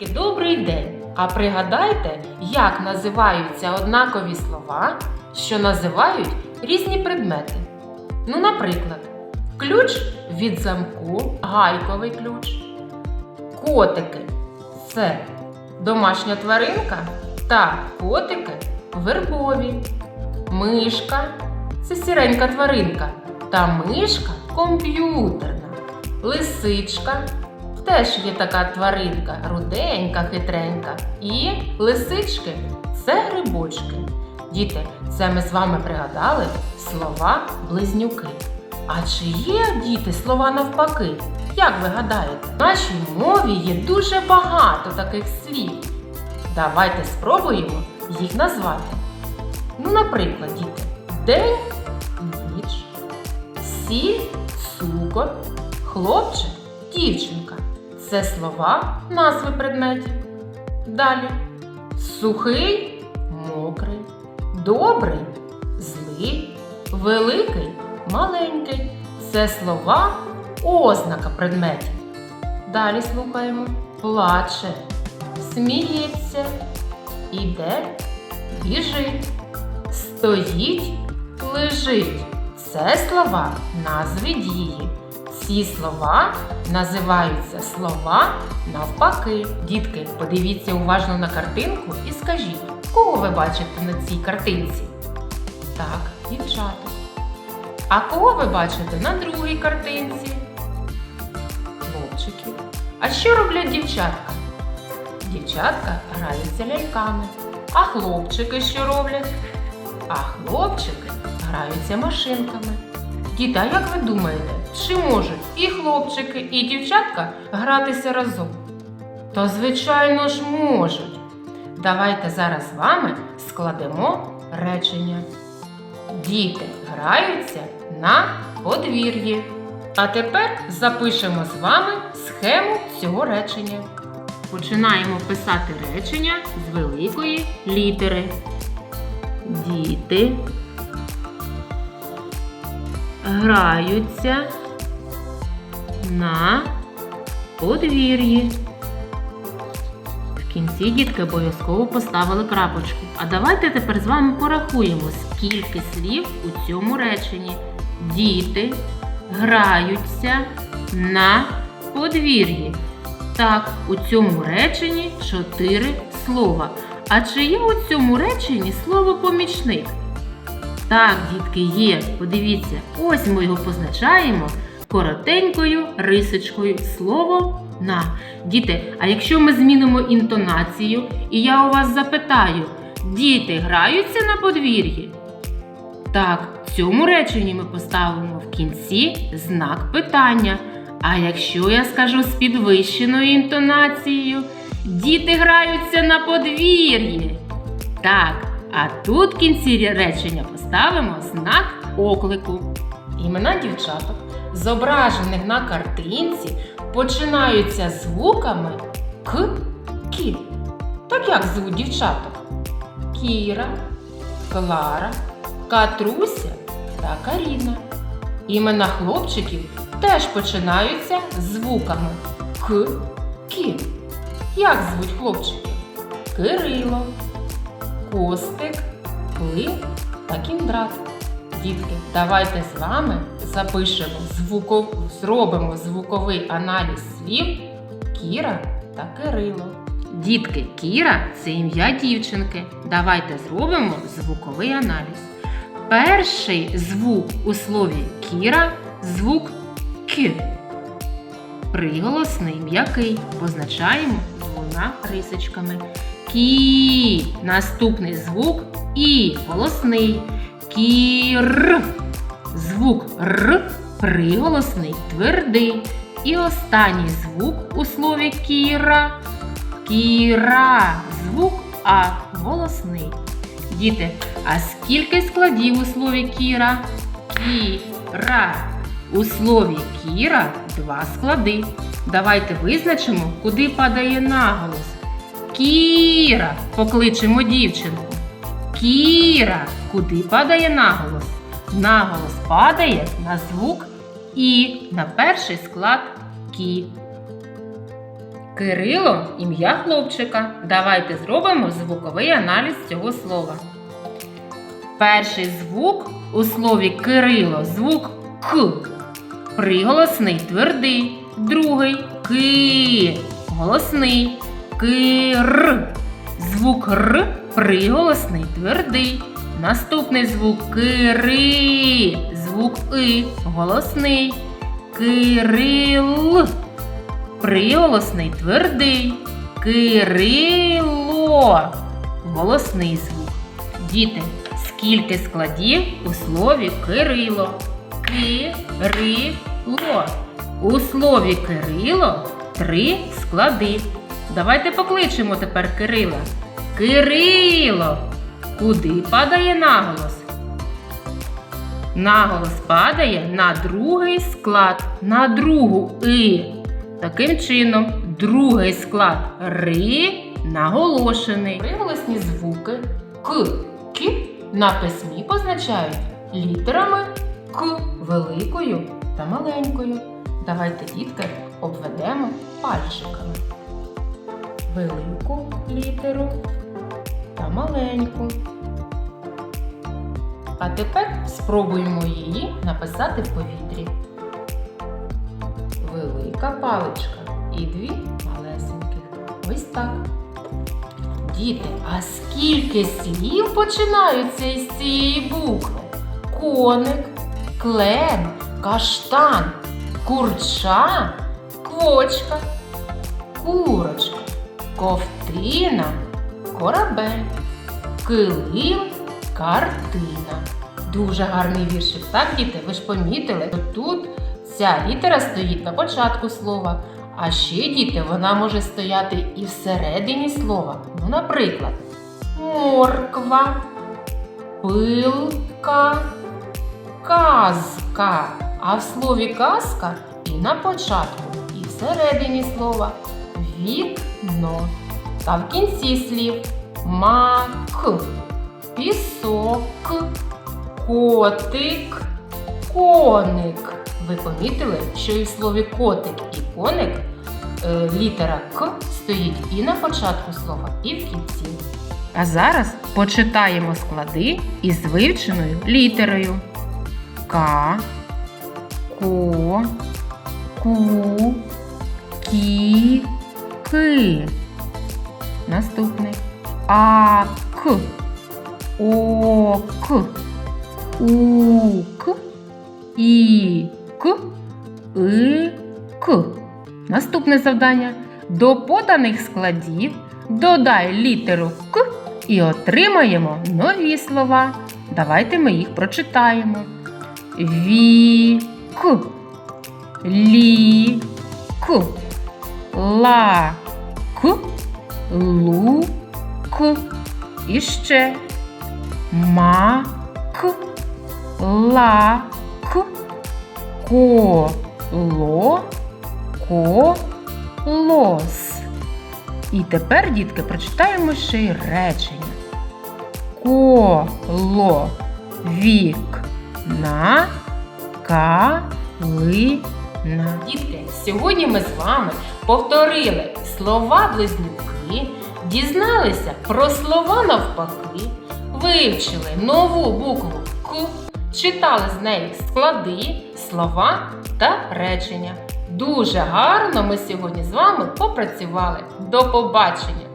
Дітки, добрий день! А пригадайте, як називаються однакові слова, що називають різні предмети. Ну, наприклад, ключ від замку, гайковий ключ. Котики це домашня тваринка та котики вербові. Мишка це сіренька тваринка та мишка комп'ютерна. Лисичка теж є така тваринка, руденька, хитренька. І лисички це грибочки. Діти, це ми з вами пригадали слова близнюки. А чи є діти слова навпаки? Як ви гадаєте? В нашій мові є дуже багато таких слів. Давайте спробуємо їх назвати. Ну, наприклад, діти, день ніч, сіль, цукор, хлопчик, дівчинка. Це слова назви предметів. Далі. Сухий, мокрий, добрий, злий, великий, маленький. Це слова ознака предметів. Далі слухаємо. Плаче, сміється, іде, біжить, стоїть, лежить. Це слова назви дії. Ці слова називаються слова навпаки. Дітки, подивіться уважно на картинку і скажіть, кого ви бачите на цій картинці? Так, дівчата. А кого ви бачите на другій картинці? Хлопчиків. А що роблять дівчатка? Дівчатка граються ляльками. А хлопчики що роблять? А хлопчики граються машинками. Діти, а як ви думаєте, чи можуть і хлопчики, і дівчатка гратися разом? Та звичайно ж можуть. Давайте зараз з вами складемо речення. Діти граються на подвір'ї. А тепер запишемо з вами схему цього речення. Починаємо писати речення з великої літери. Діти граються на подвір'ї. В кінці дітки обов'язково поставили крапочку. А давайте тепер з вами порахуємо, скільки слів у цьому реченні. Діти граються на подвір'ї. Так, у цьому реченні чотири слова. А чи є у цьому реченні слово помічник? Так, дітки, є. Подивіться, ось ми його позначаємо коротенькою рисочкою слово на. Діти, а якщо ми змінимо інтонацію, і я у вас запитаю, діти граються на подвір'ї? Так, в цьому реченні ми поставимо в кінці знак питання. А якщо я скажу з підвищеною інтонацією, діти граються на подвір'ї. Так, а тут в кінці речення поставимо знак оклику. Імена дівчаток, зображених на картинці, починаються звуками К, Кі. Так як звуть дівчаток? Кіра, Клара, Катруся та Каріна. Імена хлопчиків теж починаються звуками К, Кі. Як звуть хлопчиків? Кирило, Костик, Клим та Кіндрат. Дітки, давайте з вами запишемо звуков... зробимо звуковий аналіз слів Кіра та Кирило. Дітки, Кіра це ім'я дівчинки. Давайте зробимо звуковий аналіз. Перший звук у слові Кіра звук К. Приголосний м'який. Позначаємо двома рисочками. Кі. Наступний звук І. Голосний. Кір. Звук Р. Приголосний твердий. І останній звук у слові кіра. Кіра. Звук А. Голосний. Діти, а скільки складів у слові кіра? Кіра. У слові кіра два склади. Давайте визначимо, куди падає наголос. Кіра, покличемо дівчинку. Кіра, куди падає наголос? Наголос падає на звук І на перший склад Кі. Кирило ім'я хлопчика. Давайте зробимо звуковий аналіз цього слова. Перший звук у слові Кирило звук К. Приголосний твердий. Другий Ки. Голосний. Кир. Звук Р приголосний твердий. Наступний звук Кири. Звук И. Голосний. Кирил. Приголосний твердий. Кирило. Голосний звук. Діти, скільки складів у слові Кирило? Кирило. У слові Кирило три склади. Давайте покличемо тепер Кирила. Кирило. Куди падає наголос? Наголос падає на другий склад, на другу и. Таким чином, другий склад ри наголошений. Приголосні звуки к, к на письмі позначають літерами к великою та маленькою. Давайте, дітки, обведемо пальчиками. Велику літеру та маленьку. А тепер спробуємо її написати в повітрі. Велика паличка і дві малесеньких. Ось так. Діти, а скільки слів починаються із цієї букви? Коник, клен, каштан, курча, квочка, курочка, ковтина, корабель, килим, картина. Дуже гарний віршик, так, діти? Ви ж помітили? Тут ця літера стоїть на початку слова. А ще, діти, вона може стояти і всередині слова. Ну, наприклад, морква, пилка, казка. А в слові казка і на початку, і всередині слова вікно. Та в кінці слів мак, пісок, котик, коник. Ви помітили, що і в слові котик і коник е, літера К стоїть і на початку слова, і в кінці. А зараз почитаємо склади із вивченою літерою К, Ко, Ку, Кі, Ки. Наступний А, К, О, К, У, К, І, К, И, К. Наступне завдання. До поданих складів додай літеру К і отримаємо нові слова. Давайте ми їх прочитаємо. Вік, лік, лак, лук. І ще мак, лак, коло, колос. І тепер, дітки, прочитаємо ще й речення. Коло вікна калина. Дітки, сьогодні ми з вами повторили слова дізналися про слова навпаки, вивчили нову букву К, читали з неї склади, слова та речення. Дуже гарно ми сьогодні з вами попрацювали. До побачення!